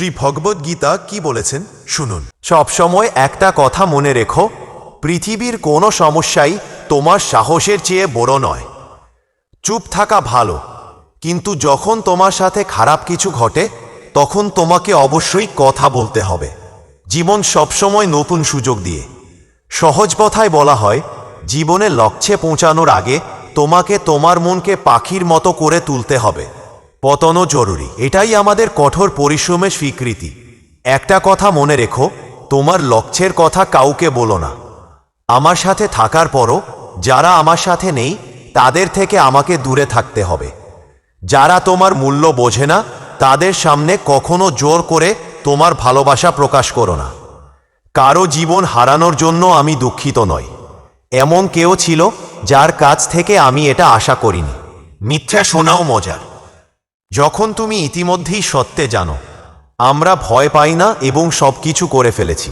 শ্রী ভগবদ্গীতা কি বলেছেন? শুনুন। সবসময় একটা কথা মনে রেখো, পৃথিবীর কোনো সমস্যাই তোমার সাহসের চেয়ে বড় নয়। চুপ থাকা ভালো, কিন্তু যখন তোমার সাথে খারাপ কিছু ঘটে, তখন তোমাকে অবশ্যই কথা বলতে হবে। জীবন সবসময় নতুন সুযোগ দিয়ে। সহজ কথায় বলা হয়, জীবনে লক্ষ্যে পৌঁছানোর আগে তোমাকে তোমার মনকে পাখির মতো করে তুলতে হবে। পতনও জরুরি। এটাই আমাদের কঠোর পরিশ্রমের স্বীকৃতি। একটা কথা মনে রেখো, তোমার লক্ষ্যের কথা কাউকে বলো না। আমার সাথে থাকার পরও, যারা আমার সাথে নেই, তাদের থেকে আমাকে দূরে থাকতে হবে। যারা তোমার মূল্য বোঝে না, তাদের সামনে কখনো জোর করে তোমার ভালোবাসা প্রকাশ করো না। কারও জীবন হারানোর জন্য আমি দুঃখিত নই। এমন কেউ ছিল, যার কাছ থেকে আমি এটা আশা করিনি। মিথ্যা শোনাও মজার। যখন তুমি ইতিমধ্যেই সত্যে জানো, আমরা ভয় পাই না এবং সব কিছু করে ফেলেছি।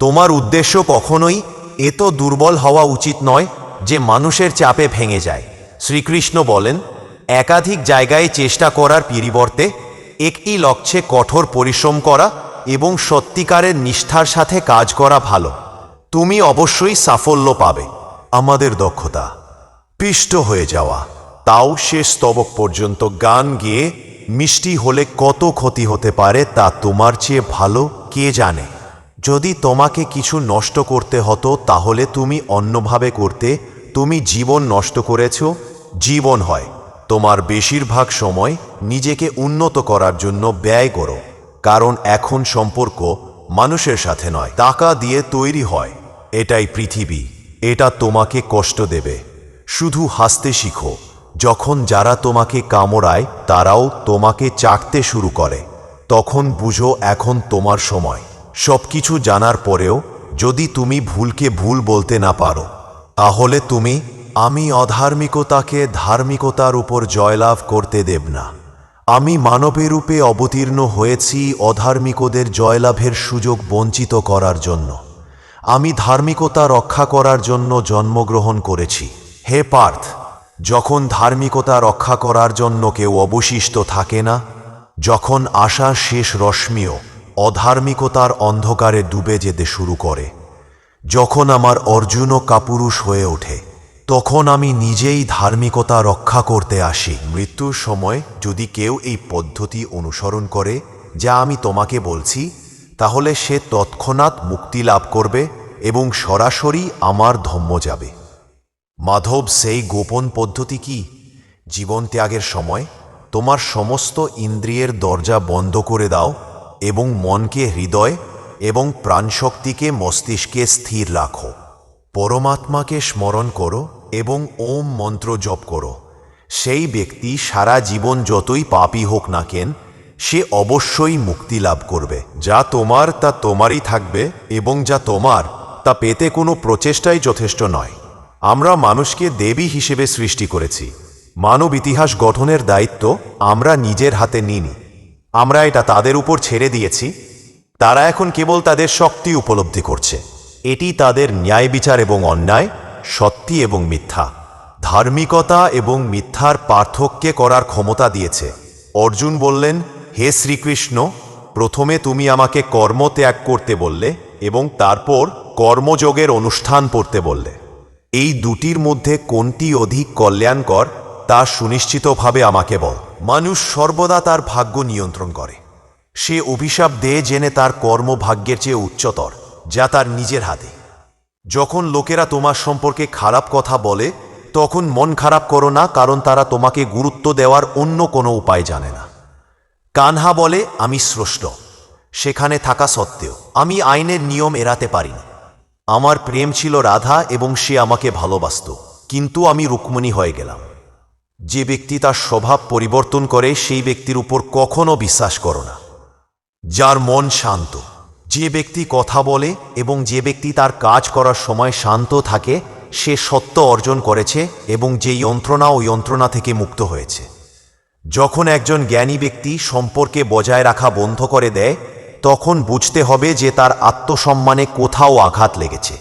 তোমার উদ্দেশ্য কখনোই এত দুর্বল হওয়া উচিত নয় যে মানুষের চাপে ভেঙে যায়। শ্রীকৃষ্ণ বলেন, একাধিক জায়গায় চেষ্টা করার পরিবর্তে একটি লক্ষ্যে কঠোর পরিশ্রম করা এবং সত্যিকারের নিষ্ঠার সাথে কাজ করা ভালো। তুমি অবশ্যই সাফল্য পাবে। আমাদের দক্ষতা, পিষ্ট হয়ে যাওয়া। তাও শেষ স্তবক পর্যন্ত গান গেয়ে মিষ্টি হলে কত ক্ষতি হতে পারে তা তোমার চেয়ে ভালো, কে জানে? যদি তোমাকে কিছু নষ্ট করতে হতো, তাহলে তুমি অন্যভাবে করতে, তুমি জীবন নষ্ট করেছ, জীবন হয়। তোমার বেশিরভাগ সময় নিজেকে উন্নত করার জন্য ব্যয় করো, কারণ এখন সম্পর্ক মানুষের সাথে নয়, টাকা দিয়ে তৈরি হয়। এটাই পৃথিবী, এটা তোমাকে কষ্ট দেবে। শুধু হাসতে শিখো। যখন যারা তোমাকে কামড়ায়, তারাও তোমাকে চাটতে শুরু করে। তখন বুঝো এখন তোমার সময়। সবকিছু জানার পরেও, যদি তুমি ভুলকে ভুল বলতে না পারো, তাহলে তুমি, আমি অধার্মিকতাকে ধার্মিকতার উপর জয়লাভ করতে দেব না। আমি মানবের রূপে অবতীর্ণ হয়েছি অধার্মিকদের জয়লাভের সুযোগ বঞ্চিত করার জন্য। আমি ধার্মিকতা রক্ষা করার জন্য জন্মগ্রহণ করেছি। হে পার্থ যখন ধার্মিকতা রক্ষা করার জন্য কেউ অবশিষ্ট থাকে না, যখন আশা শেষ রশ্মিও অধার্মিকতার অন্ধকারে ডুবে যেতে শুরু করে, যখন আমার অর্জুনও কাপুরুষ হয়ে ওঠে, তখন আমি নিজেই ধার্মিকতা রক্ষা করতে আসি। মৃত্যুর সময় যদি কেউ এই পদ্ধতি অনুসরণ করে, যা আমি তোমাকে বলছি, তাহলে সে তৎক্ষণাৎ মুক্তি লাভ করবে এবং সরাসরি আমার ধম্ম যাবে। মাধব, সেই গোপন পদ্ধতি কি? জীবন ত্যাগের সময় তোমার সমস্ত ইন্দ্রিয়ের দরজা বন্ধ করে দাও এবং মনকে হৃদয় এবং প্রাণশক্তিকে মস্তিষ্কে স্থির রাখো। পরমাত্মাকে স্মরণ করো এবং ওম মন্ত্র জপ করো। সেই ব্যক্তি সারা জীবন যতই পাপী হোক না কেন, সে অবশ্যই মুক্তি লাভ করবে। যা তোমার তা তোমারই থাকবে এবং যা তোমার তা পেতে কোনো প্রচেষ্টাই যথেষ্ট নয়। আমরা মানুষকে দেবী হিসেবে সৃষ্টি করেছি। মানব ইতিহাস গঠনের দায়িত্ব আমরা নিজের হাতে নিইনি। আমরা এটা তাদের উপর ছেড়ে দিয়েছি। তারা এখন কেবল তাদের শক্তি উপলব্ধি করছে। এটি তাদের ন্যায় বিচার এবং অন্যায়, সত্যি এবং মিথ্যা। ধার্মিকতা এবং মিথ্যার পার্থক্যে করার ক্ষমতা দিয়েছে। অর্জুন বললেন, হে শ্রীকৃষ্ণ, প্রথমে তুমি আমাকে কর্ম ত্যাগ করতে বললে এবং তারপর কর্মযোগের অনুষ্ঠান পড়তে বললে। এই দুটির মধ্যে কোনটি অধিক কল্যাণকর, তা সুনিশ্চিতভাবে আমাকে বল। মানুষ সর্বদা তার ভাগ্য নিয়ন্ত্রণ করে। সে অভিশাপ দেয় জেনে তার কর্ম ভাগ্যের চেয়ে উচ্চতর, যা তার নিজের হাতে। যখন লোকেরা তোমার সম্পর্কে খারাপ কথা বলে, তখন মন খারাপ করো না, কারণ তারা তোমাকে গুরুত্ব দেওয়ার অন্য কোনো উপায় জানে না। কানহা বলে, আমি স্রষ্ট। সেখানে থাকা সত্ত্বেও, আমি আইনের নিয়ম এড়াতে পারিনি। আমার প্রেম ছিল রাধা এবং সে আমাকে ভালোবাসত, কিন্তু আমি রুক্মণী হয়ে গেলাম। যে ব্যক্তি তার স্বভাব পরিবর্তন করে, সেই ব্যক্তির উপর কখনো বিশ্বাস করো না। যার মন শান্ত, যে ব্যক্তি কথা বলে এবং যে ব্যক্তি তার কাজ করার সময় শান্ত থাকে, সে সত্য অর্জন করেছে এবং যে যন্ত্রণা ও যন্ত্রণা থেকে মুক্ত হয়েছে। যখন একজন জ্ঞানী ব্যক্তি সম্পর্কে বজায় রাখা বন্ধ করে দেয় তখন বুঝতে হবে যে তার আত্মসম্মানে কোথাও আঘাত লেগেছে।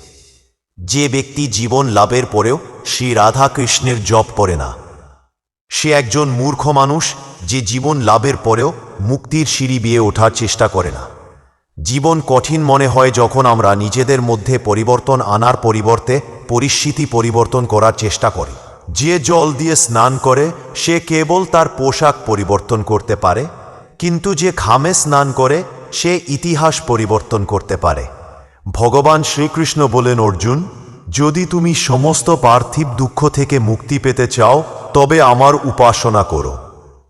যে ব্যক্তি জীবন লাভের পরেও শ্রী রাধা কৃষ্ণের জপ করে না। সে একজন মূর্খ মানুষ যে জীবন লাভের পরেও মুক্তির সিঁড়ি বিয়ে ওঠার চেষ্টা করে না। জীবন কঠিন মনে হয় যখন আমরা নিজেদের মধ্যে পরিবর্তন আনার পরিবর্তে পরিস্থিতি পরিবর্তন করার চেষ্টা করি। যে জল দিয়ে স্নান করে, সে কেবল তার পোশাক পরিবর্তন করতে পারে, কিন্তু যে ঘামে স্নান করে সে ইতিহাস পরিবর্তন করতে পারে। ভগবান শ্রীকৃষ্ণ বলেন, অর্জুন, যদি তুমি সমস্ত পার্থিব দুঃখ থেকে মুক্তি পেতে চাও, তবে আমার উপাসনা করো।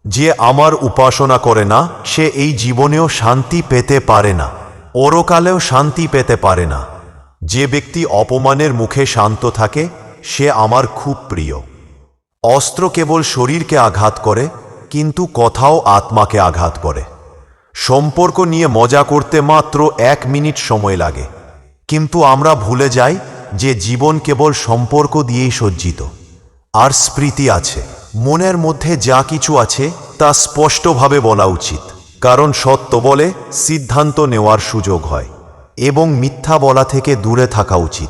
যে আমার উপাসনা করে না, সে এই জীবনেও শান্তি পেতে পারে না ওরকালেও শান্তি পেতে পারে না। যে ব্যক্তি অপমানের মুখে শান্ত থাকে, সে আমার খুব প্রিয়। অস্ত্র কেবল শরীরকে আঘাত করে, কিন্তু কথাও আত্মাকে আঘাত করে। সম্পর্ক নিয়ে মজা করতে মাত্র এক মিনিট সময় লাগে। কিন্তু আমরা ভুলে যাই যে জীবন কেবল সম্পর্ক দিয়েই সজ্জিত। আর স্মৃতি আছে। মনের মধ্যে যা কিছু আছে তা স্পষ্টভাবে বলা উচিত। কারণ সত্য বলে সিদ্ধান্ত নেওয়ার সুযোগ হয়। এবং মিথ্যা বলা থেকে দূরে থাকা উচিত।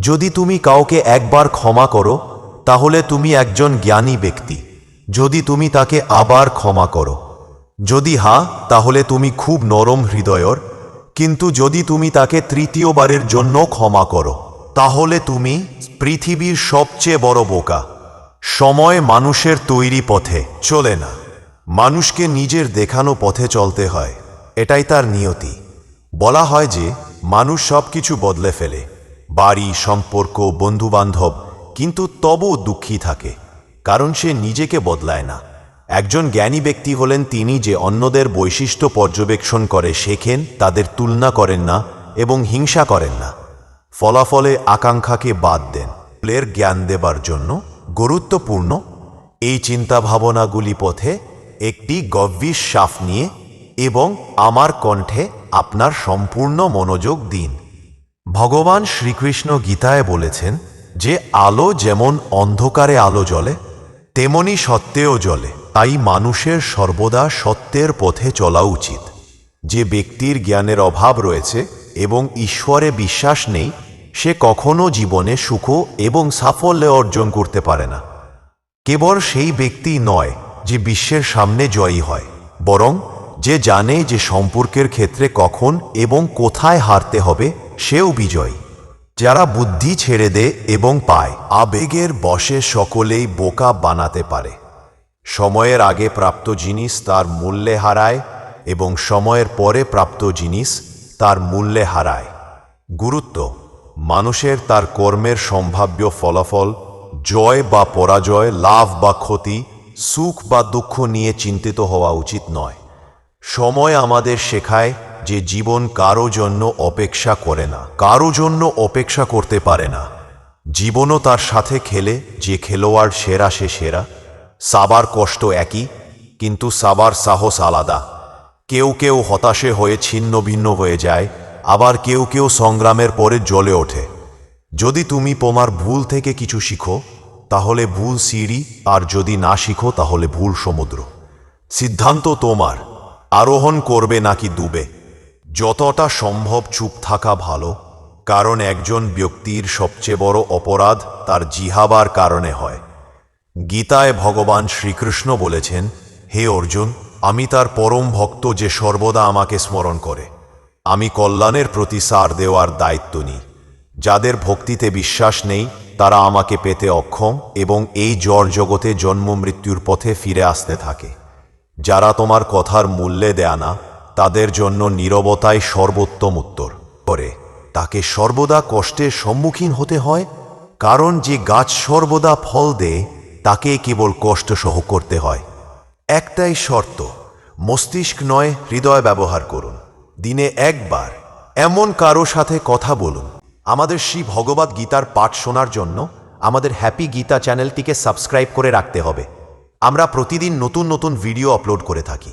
যদি তুমি কাউকে একবার ক্ষমা করো, তাহলে তুমি একজন জ্ঞানী ব্যক্তি। যদি তুমি তাকে আবার ক্ষমা করো। যদি হা, তাহলে তুমি খুব নরম হৃদয়র। কিন্তু যদি তুমি তাকে তৃতীয়বারের জন্য ক্ষমা করো, তাহলে তুমি পৃথিবীর সবচেয়ে বড় বোকা। সময় মানুষের তৈরি পথে চলে না। মানুষকে নিজের দেখানো পথে চলতে হয়। এটাই তার নিয়তি। বলা হয় যে, মানুষ সব কিছু বদলে ফেলে। বাড়ি, সম্পর্ক, বন্ধুবান্ধব, কিন্তু তবু দুঃখী থাকে। কারণ সে নিজেকে বদলায় না। একজন জ্ঞানী ব্যক্তি হলেন তিনি যে অন্যদের বৈশিষ্ট্য পর্যবেক্ষণ করে, শেখেন, তাদের তুলনা করেন না এবং হিংসা করেন না। ফলাফলে আকাঙ্ক্ষাকে বাদ দেন। ফুলের জ্ঞান দেবার জন্য গুরুত্বপূর্ণ এই চিন্তা ভাবনাগুলি পথে একটি গভীর সাফ নিয়ে এবং আমার কণ্ঠে আপনার সম্পূর্ণ মনোযোগ দিন। ভগবান শ্রীকৃষ্ণ গীতায় বলেছেন যে আলো যেমন অন্ধকারে আলো জ্বলে, তেমনি সত্ত্বেও জ্বলে। তাই মানুষের সর্বদা সত্যের পথে চলা উচিত। যে ব্যক্তির জ্ঞানের অভাব রয়েছে এবং ঈশ্বরে বিশ্বাস নেই, সে কখনো জীবনে সুখ এবং সাফল্য অর্জন করতে পারে না। কেবল সেই ব্যক্তি নয় যে বিশ্বের সামনে জয়ী হয়, বরং যে জানে যে সম্পর্কের ক্ষেত্রে কখন এবং কোথায় হারতে হবে, সেও বিজয়ী। যারা বুদ্ধি ছেড়ে দে এবং পায়, আবেগের বশে সকলেই বোকা বানাতে পারে। সময়ের আগে প্রাপ্ত জিনিস তার মূল্যে হারায় এবং সময়ের পরে প্রাপ্ত জিনিস তার মূল্যে হারায়। গুরুত্ব, মানুষের তার কর্মের সম্ভাব্য ফলাফল, জয় বা পরাজয়, লাভ বা ক্ষতি, সুখ বা দুঃখ নিয়ে চিন্তিত হওয়া উচিত নয়। সময় আমাদের শেখায় যে জীবন কারও জন্য অপেক্ষা করে না, কারও জন্য অপেক্ষা করতে পারে না। জীবনও তার সাথে খেলে, যে খেলোয়াড় সেরা সে সেরা। সাবার কষ্ট একই, কিন্তু সাবার সাহস আলাদা। কেউ কেউ হতাশে হয়ে ছিন্ন ভিন্ন হয়ে যায়, আবার কেউ কেউ সংগ্রামের পরে জ্বলে ওঠে। যদি তুমি তোমার ভুল থেকে কিছু শিখো, তাহলে ভুল সিঁড়ি, আর যদি না শিখো, তাহলে ভুল সমুদ্র। সিদ্ধান্ত তোমার, আরোহণ করবে নাকি ডুবে। যতটা সম্ভব চুপ থাকা ভালো, কারণ একজন ব্যক্তির সবচেয়ে বড় অপরাধ তার জিহাবার কারণে হয়। গীতায় ভগবান শ্রীকৃষ্ণ বলেছেন, হে অর্জুন, আমি তার পরম ভক্ত যে সর্বদা আমাকে স্মরণ করে। আমি কল্যাণের প্রতি সার দেওয়ার দায়িত্ব নিই। যাদের ভক্তিতে বিশ্বাস নেই, তারা আমাকে পেতে অক্ষম এবং এই জ্বর জগতে জন্ম মৃত্যুর পথে ফিরে আসতে থাকে। যারা তোমার কথার মূল্যে দেয় না, তাদের জন্য নীরবতাই সর্বোত্তম উত্তর। করে তাকে সর্বদা কষ্টের সম্মুখীন হতে হয়, কারণ যে গাছ সর্বদা ফল দেয় তাকে কেবল কষ্ট সহ করতে হয়। একটাই শর্ত, মস্তিষ্ক নয়, হৃদয় ব্যবহার করুন। দিনে একবার এমন কারও সাথে কথা বলুন। আমাদের শ্রী ভগবত গীতার পাঠ শোনার জন্য আমাদের হ্যাপি গীতা চ্যানেলটিকে সাবস্ক্রাইব করে রাখতে হবে। আমরা প্রতিদিন নতুন নতুন ভিডিও আপলোড করে থাকি।